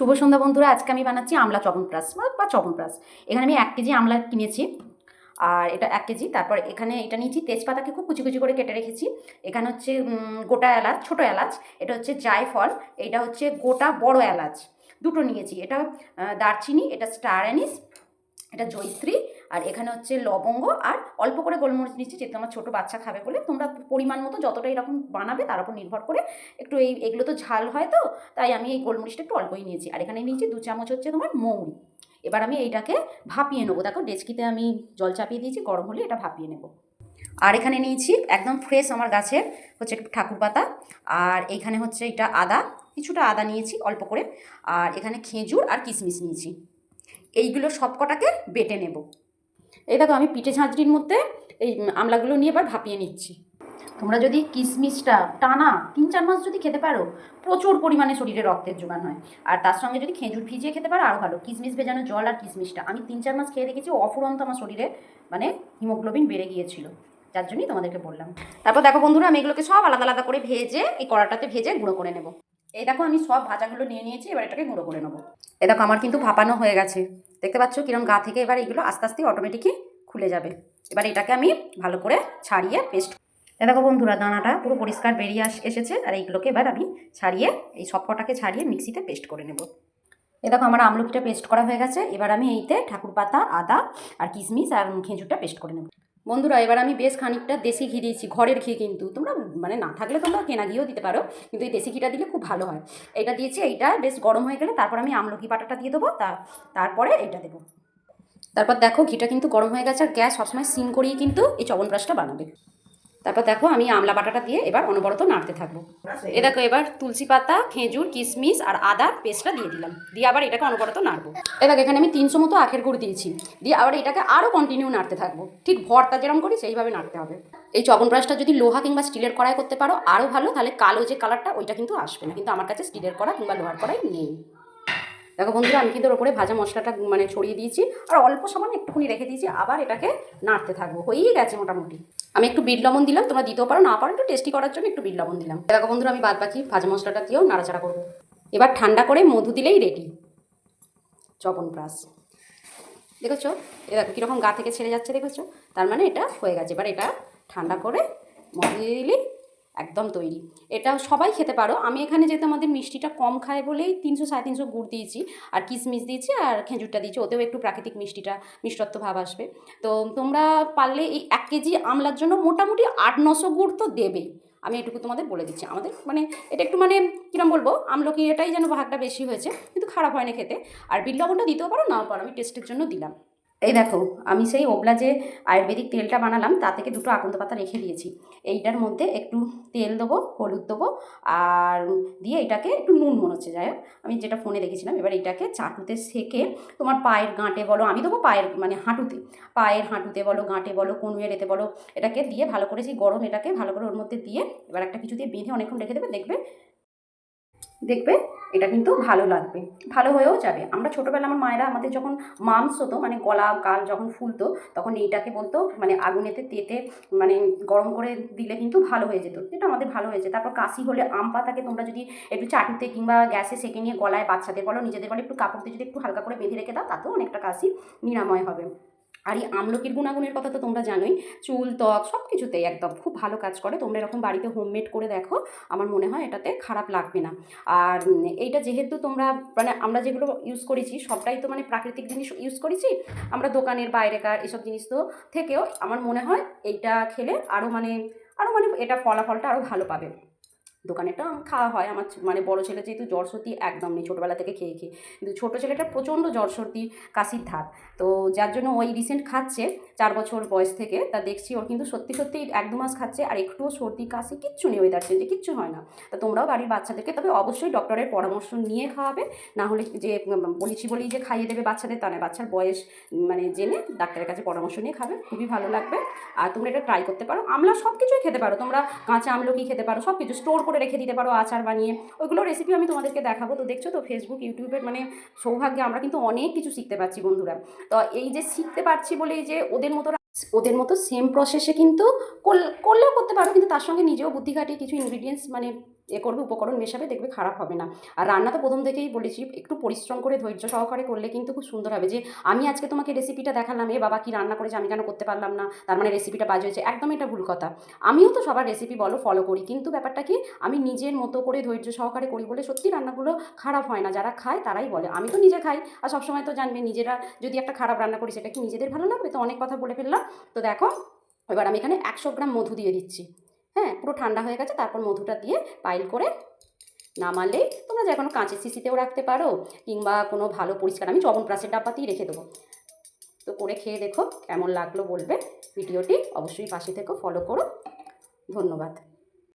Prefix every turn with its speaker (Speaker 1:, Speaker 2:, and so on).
Speaker 1: শুভ সন্ধ্যা বন্ধুরা, আজকে আমি বানাচ্ছি আমলা চবনপ্রাস বা চবনপ্রাস এখানে আমি এক কেজি আমলা কিনেছি, আর এটা এক কেজি। তারপর এখানে এটা নিয়েছি, তেজপাতাকে খুব কুচি কুচি করে কেটে রেখেছি। এখানে হচ্ছে গোটা এলাচ, ছোটো এলাচ, এটা হচ্ছে জায়ফল এটা হচ্ছে গোটা বড় এলাচ। দুটো নিয়েছি, এটা দারচিনি, এটা স্টার অ্যানিস, এটা জৈত্রী আর এখানে হচ্ছে লবঙ্গ আর অল্প করে গোলমরিচ নিচ্ছি, যেহেতু আমার ছোটো বাচ্চা খাবে বলে। তোমরা পরিমাণ মতো যতটা এরকম বানাবে তার উপর নির্ভর করে একটু এই, এগুলো তো ঝাল হয় তো, তাই আমি এই গোলমরিচটা একটু অল্পই নিয়েছি। আর এখানে নিয়েছি দু চামচ হচ্ছে তোমার মৌরি। এবার আমি এইটাকে ভাপিয়ে নেব। দেখো ডেচকিতে আমি জল চাপিয়ে দিয়েছি, গরম হলে এটা ভাপিয়ে নেব। আর এখানে নিয়েছি একদম ফ্রেশ আমার গাছের হচ্ছে ঠাকুর পাতা। আর এইখানে হচ্ছে এটা আদা, কিছুটা আদা নিয়েছি অল্প করে। আর এখানে খেজুর আর কিশমিশ নিয়েছি। এইগুলো সব কটাকে বেটে নেব। এই দেখো আমি পিঠে ঝাঁঝরির মধ্যে এই আমলাগুলো নিয়ে এবার ভাপিয়ে নিচ্ছি। তোমরা যদি কিশমিশটা টানা তিন চার মাস যদি খেতে পারো, প্রচুর পরিমাণে শরীরে রক্তের যোগান হয়। আর তার সঙ্গে যদি খেজুর ভিজিয়ে খেতে পারো আরও ভালো। কিশমিশ ভেজানো জল আর কিশমিশটা আমি তিন চার মাস খেয়ে দেখেছি, অফুরন্ত আমার শরীরে মানে হিমোগ্লোবিন বেড়ে গিয়েছিল। যার জন্যই তোমাদেরকে বললাম। তারপর দেখো বন্ধুরা, আমি এগুলোকে সব আলাদা আলাদা করে ভেজে, এই কড়াটাতে ভেজে গুঁড়ো করে নেব। এই দেখো, আমি সব ভাজাগুলো নিয়ে নিয়েছি, এবার এটাকে গুঁড়ো করে নেব। এ দেখো, আমার কিন্তু ভাপানো হয়ে গেছে। দেখতে পাচ্ছ কিরম গা থেকে এবার এগুলো আস্তে আস্তে অটোমেটিকই খুলে যাবে। এবার এটাকে আমি ভালো করে ছাড়িয়ে পেস্ট দেখো বন্ধুরা, দানাটা পুরো পরিষ্কার বেরিয়ে আস এসেছে, আর এইগুলোকে এবার আমি ছাড়িয়ে, এই সব কটাকে ছাড়িয়ে মিক্সিতে পেস্ট করে নেব। এ দেখো আমার আমলকিটা পেস্ট করা হয়ে গেছে, এবার আমি এইতে ঠাকুর পাতা আদা, আর কিশমিশ, আর খেজুরটা পেস্ট করে নেব। বন্ধুরা, এবার আমি বেশ খানিকটা দেশি ঘি দিয়েছি, ঘরের ঘি কিন্তু। তোমরা মানে না থাকলে তোমরা কেনা ঘিও দিতে পারো, কিন্তু এই দেশি ঘিটা দিলে খুব ভালো হয়। এটা দিয়েছি, এইটা বেশ গরম হয়ে গেলে তারপর আমি আমলকি পাটাটা দিয়ে দেবো তারপরে এইটা দেবো। তারপর দেখো ঘিটা কিন্তু গরম হয়ে গেছে আর গ্যাস সবসময় সিম করেই কিন্তু এই চবনপ্রাশটা বানাবে। তারপর দেখো আমি আমলা বাটাটা দিয়ে এবার অনবরত নাড়তে থাকব। এ দেখো এবার তুলসী পাতা, খেজুর, কিশমিশ আর আদার পেস্টটা দিয়ে দিলাম। দিয়ে আবার এটাকে অনবরত নাড়বো। এ দেখো এখানে আমি তিনশো মতো আখের গুড় দিয়েছি। দিয়ে আবার এটাকে আরও কন্টিনিউ নাড়তে থাকব। ঠিক ভর্তা যেরকম করি সেইভাবে নাড়তে হবে। এই চবনপ্রাশটা যদি লোহা কিংবা স্টিলের কড়াই করতে পারো আরও ভালো। তাহলে কালো যে কালারটা ওইটা কিন্তু আসবে না। কিন্তু আমার কাছে স্টিলের কড়া কিংবা লোহার কড়াই নেই। দেখো বন্ধুরা, আমি কিন্তু ওপরে ভাজা মশলাটা মানে ছড়িয়ে দিয়েছি, আর অল্প সামান্য একটুখানি রেখে দিয়েছি, আবার এটাকে নাড়তে থাকব। হয়েই গেছে মোটামুটি। আমি একটু বিট লবণ দিলাম, তোমরা দিতেও পারো, না পারো একটু টেস্টি করার জন্য একটু বিট লবণ দিলাম। দেখো বন্ধুরা, আমি বাদ বাকি ভাজা মশলাটা দিয়েও নাড়াচাড়া করব। এবার ঠান্ডা করে মধু দিলেই রেডি চবনপ্রাশ দেখেছ? এ দেখো কীরকম গা থেকে ছেড়ে যাচ্ছে, দেখেছ? তার মানে এটা হয়ে গেছে। এবার এটা ঠান্ডা করে মধু দিয়ে দিলেই একদম তৈরি। এটা সবাই খেতে পারো। আমি এখানে যেহেতু আমাদের মিষ্টিটা কম খায় বলেই তিনশো সাড়ে তিনশো গুড় দিয়েছি, আর কিশমিশ দিয়েছি আর খেজুরটা দিয়েছি। ওতেও একটু প্রাকৃতিক মিষ্টিটা, মিষ্টত্ব ভাব আসবে। তো তোমরা পারলে এই এক কেজি আমলার জন্য মোটামুটি আট নশো গুড় তো দেবেই। আমি এটুকু তোমাদের বলে দিচ্ছি। আমাদের মানে এটা একটু মানে কিরম বলব? আমলকি এটাই যেন ভাগটা বেশি হয়েছে, কিন্তু খারাপ হয় না খেতে। আর বিট লবণটা দিতেও পারো, নাও পারো। আমি টেস্টের জন্য দিলাম। এই দেখো, আমি সেই ওবলা যে আয়ুর্বেদিক তেলটা বানালাম, তা থেকে দুটো আকন্দ পাতা রেখে দিয়েছি। এইটার মধ্যে একটু তেল দেবো, হলুদ দেবো, আর দিয়ে এটাকে একটু নুন মনে হচ্ছে, যাই আমি যেটা ফোনে দেখেছিলাম, এবার এটাকে চাটুতে সেকে তোমার পায়ের গাঁটে বলো, আমি দেবো পায়ের মানে হাঁটুতে। পায়ের হাঁটুতে বলো, গাঁটে বলো কনুয়ের এতে বলো, এটাকে দিয়ে ভালো করে সেই গরম এটাকে ভালো করে ওর মধ্যে দিয়ে, এবার একটা কিছু দিয়ে বেঁধে অনেকক্ষণ রেখে দেবে, দেখবে? দেখবে? এটা কিন্তু ভালো লাগবে। ভালো হয়েও যাবে। আমরা ছোটোবেলা আমার মায়েরা আমাদের যখন মামস হতো মানে গলা গাল যখন ফুলতো, তখন এইটাকে বলতো মানে আগুনেতে তেতে মানে গরম করে দিলে কিন্তু ভালো হয়ে যেত। এটা আমাদের ভালো হয়েছে। তারপর কাশি হলে আম পাতাকে তোমরা যদি একটু চাটুতে কিংবা গ্যাসে সেকে নিয়ে গলায় বাচ্চাদের বলো, নিজেদের বলো, একটু কাপড় দিয়ে যদি একটু হালকা করে বেঁধে রেখে দাও, তাতেও অনেকটা কাশি নিরাময় হবে। আর এই আমলকির গুণাগুণের কথা তো তোমরা জানোই। চুল, ত্বক সব কিছুতেই একদম খুব ভালো কাজ করে। তোমরা এরকম বাড়িতে হোমমেড করে দেখো, আমার মনে হয় এটাতে খারাপ লাগবে না। আর এইটা যেহেতু তোমরা মানে আমরা যেগুলো ইউজ করেছি, সবটাই তো মানে প্রাকৃতিক জিনিস ইউজ করেছি। আমরা দোকানের বাইরেকার এসব জিনিস তো থেকেও আমার মনে হয় এইটা খেলে আরও মানে আরও মানে এটা ফলাফলটা আরও ভালো পাবে। দোকানেরটা খাওয়া হয়। আমার মানে বড় ছেলে যেহেতু জ্বর সর্দি একদম নেই, ছোটোবেলা থেকে খেয়ে খেয়ে। কিন্তু ছোটো ছেলেটা প্রচণ্ড জ্বর সর্দি কাশির ধার। তো যার জন্য ওই রিসেন্ট খাচ্ছে। চার বছর বয়স থেকে তা দেখছি, ওর কিন্তু সত্যি সত্যি এক দু মাস খাচ্ছে আর একটুও সর্দি, কাশি কিচ্ছু নেই ওয়েদার চেঞ্জে কিচ্ছু হয় না। তা তোমরাও বাড়ির বাচ্চাদেরকে তবে অবশ্যই ডক্টরের পরামর্শ নিয়ে খাওয়াবে, না হলে যে বলেছি বলেই যে খাইয়ে দেবে বাচ্চাদের তা নয়, বাচ্চার বয়স মানে জেনে ডাক্তারের কাছে পরামর্শ নিয়ে খাবে, খুবই ভালো লাগবে। আর তোমরা এটা ট্রাই করতে পারো। আমলা সব কিছুই খেতে পারো, তোমরা কাঁচা আমলকি খেতে পারো সব কিছু স্টোর করে রেখে দিতে পারো আচার বানিয়ে। ওইগুলো রেসিপি আমি তোমাদেরকে দেখাবো। তো দেখছ তো ফেসবুক ইউটিউবের মানে সৌভাগ্যে আমরা কিন্তু অনেক কিছু শিখতে পারছি বন্ধুরা। তো এই যে শিখতে পারছি বলেই যে ওদের মতো ওদের মতো সেম প্রসেসে কিন্তু করল- করলেও করতে পারো, কিন্তু তার সঙ্গে নিজেও বুদ্ধি খাটিয়ে কিছু ইনগ্রিডিয়েন্টস মানে এ করবে, উপকরণ মেশাবে, দেখবে খারাপ হবে না। আর রান্না তো প্রথম থেকেই বলেছি, একটু পরিশ্রম করে ধৈর্য সহকারে করলে কিন্তু খুব সুন্দর হবে। যে আমি আজকে তোমাকে রেসিপিটা দেখালাম, এ বাবা কি রান্না করেছে, আমি কেন করতে পারলাম না, তার মানে রেসিপিটা বাজে হয়েছে, একদম এটা ভুল কথা। আমিও তো সবার রেসিপি বলো ফলো করি, কিন্তু ব্যাপারটা কি, আমি নিজের মতো করে ধৈর্য সহকারে করি বলে সত্যি রান্নাগুলো খারাপ হয় না। যারা খায় তারাই বলে, আমি তো নিজে খাই, আর সবসময় তো জানবে, নিজেরা যদি একটা খারাপ রান্না করি, সেটা কি নিজেদের ভালো লাগবে? তো অনেক কথা বলে ফেললাম। তো দেখো, এবার আমি এখানে একশো গ্রাম মধু দিয়ে দিচ্ছি। হ্যাঁ পুরো ঠান্ডা হয়ে গেছে, তারপর মধুটা দিয়ে পাইল করে নামালেই তোমরা যে কোনো কাঁচের সিসিতেও রাখতে পারো, কিংবা কোনো ভালো পরিষ্কার, আমি চবনপ্রাসের ডাব্বাতেই রেখে দেবো। তো করে খেয়ে দেখো কেমন লাগল বলবে, ভিডিওটি অবশ্যই পাশে থেকো ফলো করো। ধন্যবাদ।